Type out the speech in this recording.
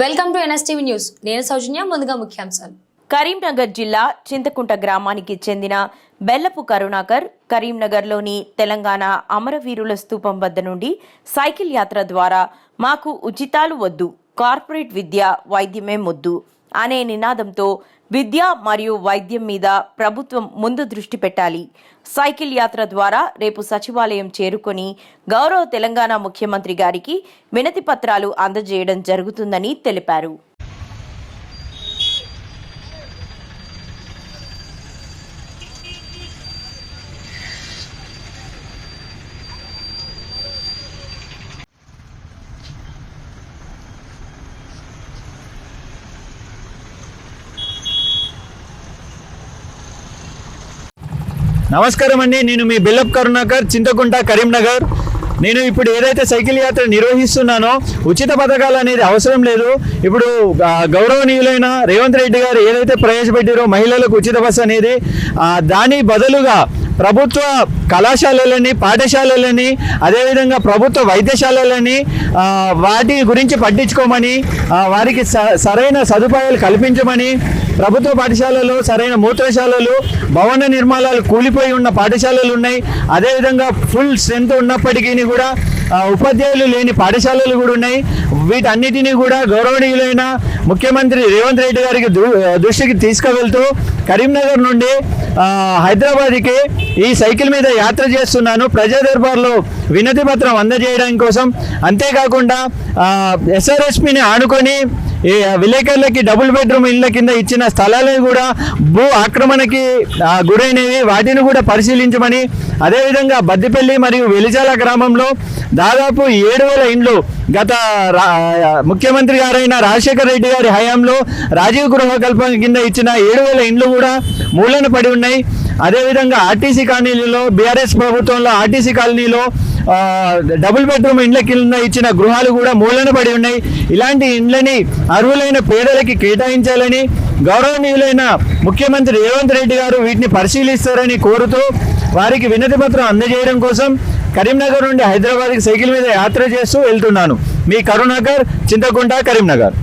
Welcome to NSTV news. నేను సౌజన్య ముందుగా ముఖ్యాంశాలు. కరీంనగర్ జిల్లా చింతకుంట గ్రామానికి చెందిన బెల్లపు కరుణాకర్ కరీంనగర్లోని తెలంగాణ అమరవీరుల స్తూపం వద్ద నుండి సైకిల్ యాత్ర ద్వారా మాకు ఉచితాలు వద్దు కార్పొరేట్ విద్య వైద్యమే మొద్దు. అనే నినాదంతో విద్య మరియు వైద్యం మీద ప్రభుత్వం ముందు దృష్టి పెట్టాలి. సైకిల్ యాత్ర ద్వారా రేపు సచివాలయం చేరుకొని గౌరవ తెలంగాణ ముఖ్యమంత్రి గారికి వినతి పత్రాలు అందజేయడం జరుగుతుందని తెలిపారు. నమస్కారం అండి. నేను మీ బిల్లప్ కరుణాకర్ చింతకుంట కరీంనగర్. నేను ఇప్పుడు ఏదైతే సైకిల్ యాత్ర నిర్వహిస్తున్నానో ఉచిత పథకాలు అనేది అవసరం లేదు. ఇప్పుడు గౌరవనీయులైన రేవంత్ రెడ్డి గారు ఏదైతే ప్రవేశపెట్టారో మహిళలకు ఉచిత బస్సు అనేది దాని బదులుగా ప్రభుత్వ కళాశాలలని పాఠశాలలని అదేవిధంగా ప్రభుత్వ వైద్యశాలలని వాటి గురించి పట్టించుకోమని వారికి స- సరైన సదుపాయాలు కల్పించమని ప్రభుత్వ పాఠశాలలు సరైన మూత్రశాలలు భవన నిర్మాణాలు కూలిపోయి ఉన్న పాఠశాలలు ఉన్నాయి. అదేవిధంగా ఫుల్ స్ట్రెంత్ ఉన్నప్పటికీ కూడా ఉపాధ్యాయులు లేని పాఠశాలలు కూడా ఉన్నాయి. వీటన్నిటినీ కూడా గౌరవనీయులైన ముఖ్యమంత్రి రేవంత్ రెడ్డి గారికి దృష్టికి తీసుకువెళ్తూ కరీంనగర్ నుండి హైదరాబాద్కి ఈ సైకిల్ మీద యాత్ర చేస్తున్నాను. ప్రజా దర్బార్లో వినతి పత్రం అందజేయడం కోసం. అంతేకాకుండా ఎస్ఆర్ఎస్పిని ఆనుకొని ఈ విలేకరులకి డబుల్ బెడ్రూమ్ ఇళ్ళ కింద ఇచ్చిన స్థలాలను కూడా భూ ఆక్రమణకి గురైనవి. వాటిని కూడా పరిశీలించమని అదేవిధంగా బద్దిపల్లి మరియు వెలిజాల గ్రామంలో దాదాపు ఏడు వేల ఇండ్లు గత ముఖ్యమంత్రి గారైన రాజశేఖర రెడ్డి గారి హయాంలో రాజీవ్ గృహకల్పన కింద ఇచ్చిన ఏడు వేల ఇండ్లు కూడా మూలన పడి ఉన్నాయి. అదేవిధంగా ఆర్టీసీ కాలనీలో బీఆర్ఎస్ ప్రభుత్వంలో ఆర్టీసీ కాలనీలో డబుల్ బెడ్రూమ్ ఇండ్ల కింద ఇచ్చిన గృహాలు కూడా మూలన పడి ఉన్నాయి. ఇలాంటి ఇండ్లని అర్హులైన పేదలకి కేటాయించాలని గౌరవనీయులైన ముఖ్యమంత్రి రేవంత్ రెడ్డి గారు వీటిని పరిశీలిస్తారని కోరుతూ వారికి వినతి పత్రం అందజేయడం కోసం కరీంనగర్ నుండి హైదరాబాద్కి సైకిల్ మీద యాత్ర చేస్తూ వెళ్తున్నాను. మీ కరుణాకర్ చింతకుంట కరీంనగర్.